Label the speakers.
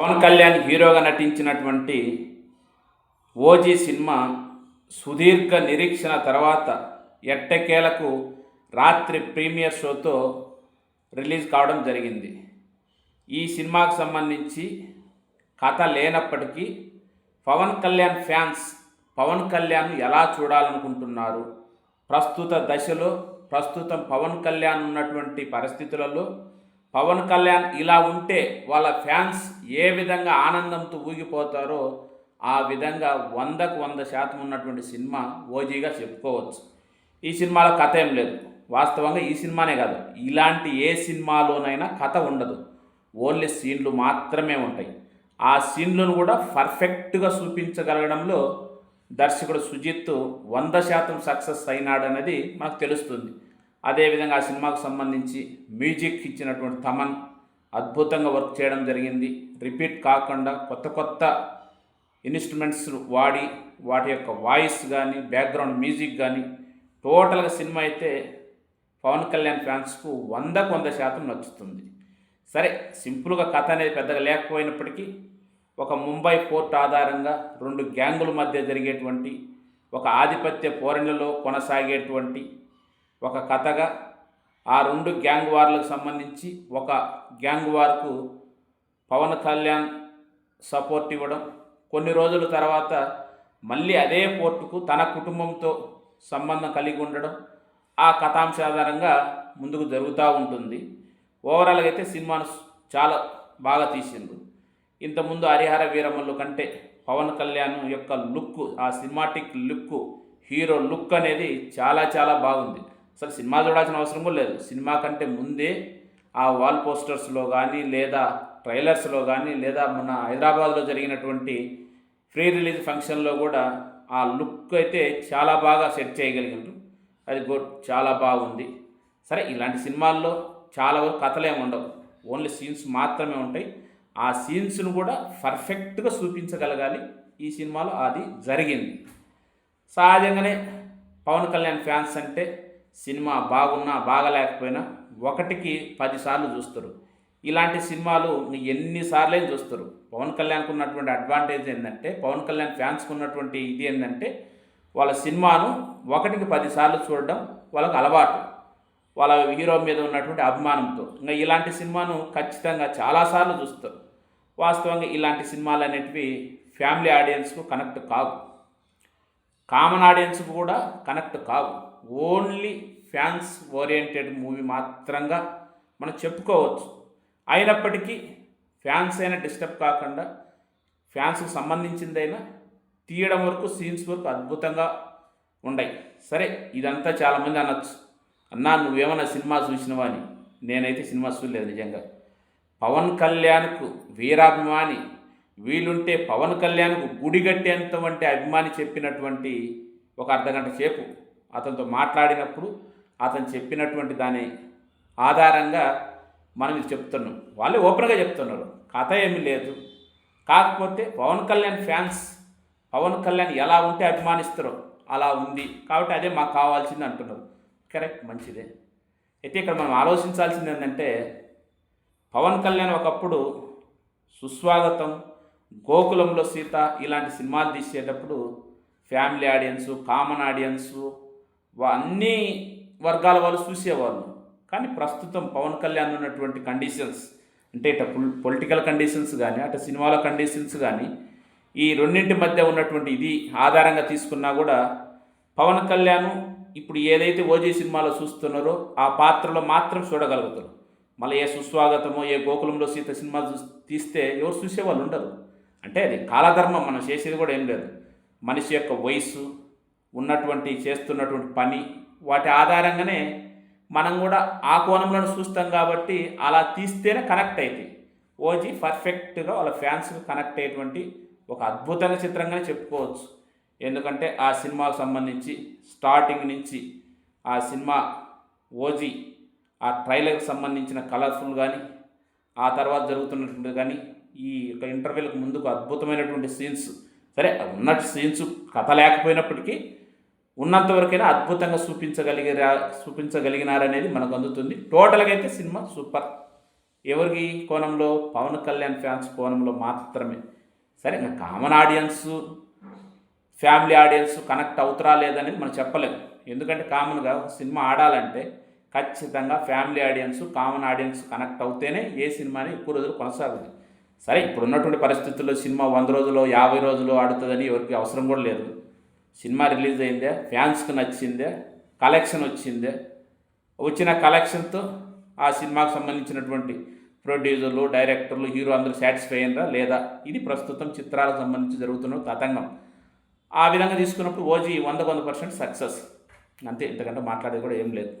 Speaker 1: పవన్ కళ్యాణ్ హీరోగా నటించినటువంటి OG cinema సుదీర్ఘ నిరీక్షణ తర్వాత ఎట్టకేలకు రాత్రి ప్రీమియర్ షోతో రిలీజ్ కావడం జరిగింది. ఈ సినిమాకు సంబంధించి కథ లేనప్పటికీ పవన్ కళ్యాణ్ ఫ్యాన్స్ పవన్ కళ్యాణ్ ఎలా చూడాలనుకుంటున్నారు? ప్రస్తుత దశలో ప్రస్తుతం పవన్ కళ్యాణ్ ఉన్నటువంటి పరిస్థితులలో పవన్ కళ్యాణ్ ఇలా ఉంటే వాళ్ళ ఫ్యాన్స్ ఏ విధంగా ఆనందంతో ఊగిపోతారో ఆ విధంగా వందకు వంద శాతం ఉన్నటువంటి సినిమా ఓజీగా చెప్పుకోవచ్చు. ఈ సినిమాలో కథ ఏం లేదు. వాస్తవంగా ఈ సినిమానే కాదు. ఇలాంటి ఏ సినిమాలోనైనా కథ ఉండదు. ఓన్లీ సీన్లు మాత్రమే ఉంటాయి. ఆ సీన్లను కూడా పర్ఫెక్ట్గా చూపించగలగడంలో దర్శకుడు సుజిత్ వంద శాతం సక్సెస్ అయినాడన్నది మనకు తెలుస్తుంది. అదేవిధంగా ఆ సినిమాకు సంబంధించి మ్యూజిక్ ఇచ్చినటువంటి తమన్ అద్భుతంగా వర్క్ చేయడం జరిగింది. రిపీట్ కాకుండా కొత్త కొత్త ఇన్స్ట్రుమెంట్స్ వాడి వాటి యొక్క వాయిస్ కానీ బ్యాక్గ్రౌండ్ మ్యూజిక్ కానీ టోటల్గా సినిమా అయితే పవన్ కళ్యాణ్ ఫ్యాన్స్కు వందకు వంద శాతం నచ్చుతుంది. సరే సింపుల్గా కథ అనేది పెద్దగా లేకపోయినప్పటికీ ఒక ముంబై పోర్ట్ ఆధారంగా రెండు గ్యాంగుల మధ్య జరిగేటువంటి ఒక ఆధిపత్య పోరణలో కొనసాగేటువంటి ఒక కథగా ఆ రెండు గ్యాంగ్ వార్లకు సంబంధించి ఒక గ్యాంగ్ వార్కు పవన్ కళ్యాణ్ సపోర్ట్ ఇవ్వడం. కొన్ని రోజుల తర్వాత మళ్ళీ అదే పోర్టుకు తన కుటుంబంతో సంబంధం కలిగి ఉండడం ఆ కథాంశ ఆధారంగా ముందుకు జరుగుతూ ఉంటుంది. ఓవరాల్గా అయితే సినిమాను చాలా బాగా తీసిండు ఇంతకుముందు హరిహర వీరమల్లు కంటే పవన్ కళ్యాణ్ యొక్క లుక్ ఆ సినిమాటిక్ లుక్ హీరో లుక్ అనేది చాలా చాలా బాగుంది. అసలు సినిమా చూడాల్సిన అవసరం కూడా లేదు. సినిమా కంటే ముందే ఆ వాల్ పోస్టర్స్లో కానీ లేదా ట్రైలర్స్లో కానీ లేదా మన హైదరాబాద్లో జరిగినటువంటి ఫ్రీ రిలీజ్ ఫంక్షన్లో కూడా ఆ లుక్ అయితే చాలా బాగా సెట్ చేయగలిగారు అది గుడ్ చాలా బాగుంది. సరే ఇలాంటి సినిమాల్లో చాలా వరకు కథలే ఉండవు. ఓన్లీ సీన్స్ మాత్రమే ఉంటాయి. ఆ సీన్స్ను కూడా పర్ఫెక్ట్గా చూపించగలగాలి ఈ సినిమాలో. అది జరిగింది. సహజంగానే పవన్ కళ్యాణ్ ఫ్యాన్స్ అంటే సినిమా బాగున్నా బాగలేకపోయినా ఒకటికి పదిసార్లు చూస్తారు. ఇలాంటి సినిమాలు ఎన్నిసార్లే చూస్తారు. పవన్ కళ్యాణ్కు ఉన్నటువంటి అడ్వాంటేజ్ ఏంటంటే పవన్ కళ్యాణ్ ఫ్యాన్స్కి ఉన్నటువంటి ఇది ఏంటంటే వాళ్ళ సినిమాను ఒకటికి పదిసార్లు చూడడం వాళ్ళకు అలవాటు. వాళ్ళ హీరో మీద ఉన్నటువంటి అభిమానంతో. ఇంకా ఇలాంటి సినిమాను ఖచ్చితంగా చాలాసార్లు చూస్తారు. వాస్తవంగా ఇలాంటి సినిమాలు అనేటివి ఫ్యామిలీ ఆడియన్స్కు కనెక్ట్ కావు. కామన్ ఆడియన్స్కు కూడా కనెక్ట్ కావు. ఓన్లీ ఫ్యాన్స్ ఓరియంటెడ్ మూవీ మాత్రంగా మనం చెప్పుకోవచ్చు. అయినప్పటికీ ఫ్యాన్స్ అయినా డిస్టర్బ్ కాకుండా ఫ్యాన్స్కి సంబంధించిందైనా తీయడం వరకు సీన్స్ వరకు అద్భుతంగా ఉన్నాయి సరే ఇదంతా చాలామంది అనొచ్చు. అన్నా నువ్వేమన్నా సినిమా చూసినవా అని? నేనైతే సినిమా చూడలేదు నిజంగా. పవన్ కళ్యాణ్కు వీరాభిమాని వీలుంటే పవన్ కళ్యాణ్కు గుడి కట్టేంత వంటి అభిమాని చెప్పినటువంటి ఒక అర్ధగంట సేపు అతనితో మాట్లాడినప్పుడు అతను చెప్పినటువంటి దాని ఆధారంగా మనం ఇది చెప్తున్నాం. వాళ్ళు ఓపెన్గా చెప్తున్నారు. కథ ఏమీ లేదు. కాకపోతే పవన్ కళ్యాణ్ ఫ్యాన్స్ పవన్ కళ్యాణ్ ఎలా ఉంటే అభిమానిస్తారో అలా ఉంది. కాబట్టి అదే మాకు కావాల్సింది అంటున్నారు. కరెక్ట్ మంచిదే. అయితే ఇక్కడ మనం ఆలోచించాల్సింది ఏంటంటే పవన్ కళ్యాణ్ ఒకప్పుడు సుస్వాగతం గోకులంలో సీత ఇలాంటి సినిమాలు తీసేటప్పుడు ఫ్యామిలీ ఆడియన్స్ కామన్ ఆడియన్స్ అన్ని వర్గాల వాళ్ళు చూసేవాళ్ళు. కానీ ప్రస్తుతం పవన్ కళ్యాణ్ ఉన్నటువంటి కండిషన్స్ అంటే ఇట పొలిటికల్ కండిషన్స్ కానీ అటు సినిమాల కండిషన్స్ కానీ ఈ రెండింటి మధ్య ఉన్నటువంటి ఇది ఆధారంగా తీసుకున్నా కూడా పవన్ కళ్యాణ్ ఇప్పుడు ఏదైతే ఓజీ సినిమాలో చూస్తున్నారో ఆ పాత్రలో మాత్రం చూడగలుగుతారు మళ్ళీ ఏ సుస్వాగతమో ఏ గోకులంలో సీత సినిమా చూ తీస్తే ఎవరు చూసేవాళ్ళు ఉండరు. అంటే అది కాలధర్మం మనం చేసేది కూడా ఏం లేదు. మనిషి యొక్క వయసు ఉన్నటువంటి చేస్తున్నటువంటి పని వాటి ఆధారంగానే మనం కూడా ఆ కోణంలో చూస్తాం కాబట్టి అలా తీస్తేనే కనెక్ట్ అవుతాయి ఓజీ పర్ఫెక్ట్గా వాళ్ళ ఫ్యాన్స్కి కనెక్ట్ అయ్యేటువంటి ఒక అద్భుతమైన చిత్రంగానే చెప్పుకోవచ్చు. ఎందుకంటే ఆ సినిమాకు సంబంధించి స్టార్టింగ్ నుంచి ఆ సినిమా ఓజీ ఆ ట్రైలర్కి సంబంధించిన కలర్ఫుల్ కానీ ఆ తర్వాత జరుగుతున్నటువంటి కానీ ఈ యొక్క ఇంటర్వ్యూలకు ముందుకు అద్భుతమైనటువంటి సీన్స్ సరే ఉన్నట్టు సీన్స్ కథ లేకపోయినప్పటికీ ఉన్నంతవరకైనా అద్భుతంగా చూపించగలిగారా చూపించగలిగినారనేది మనకు అందుతుంది. టోటల్గా అయితే సినిమా సూపర్. ఎవరికి కోణంలో? పవన్ కళ్యాణ్ ఫ్యాన్స్ కోణంలో మాత్రమే. సరే ఇంకా common audience family audience connect అవుతారా లేదనేది మనం చెప్పలేము ఎందుకంటే కామన్గా సినిమా ఆడాలంటే ఖచ్చితంగా family audience common audience connect అవుతేనే ఏ సినిమాని ఎక్కువ రోజులు కొనసాగుతుంది సరే ఇప్పుడు ఉన్నటువంటి పరిస్థితుల్లో సినిమా వంద రోజులు యాభై రోజులు ఆడుతుందని ఎవరికి అవసరం కూడా లేదు. సినిమా రిలీజ్ అయిందే ఫ్యాన్స్కి నచ్చిందే కలెక్షన్ వచ్చిందే. వచ్చిన కలెక్షన్తో ఆ సినిమాకు సంబంధించినటువంటి ప్రొడ్యూసర్లు డైరెక్టర్లు హీరో అందరూ సాటిస్ఫై అయినరా లేదా? ఇది ప్రస్తుతం చిత్రాలకు సంబంధించి జరుగుతున్న తతంగం. ఆ విధంగా తీసుకున్నప్పుడు ఓజీ వంద వంద పర్సెంట్ సక్సెస్. అంతే ఇంతకంటే మాట్లాడేది కూడా ఏం లేదు.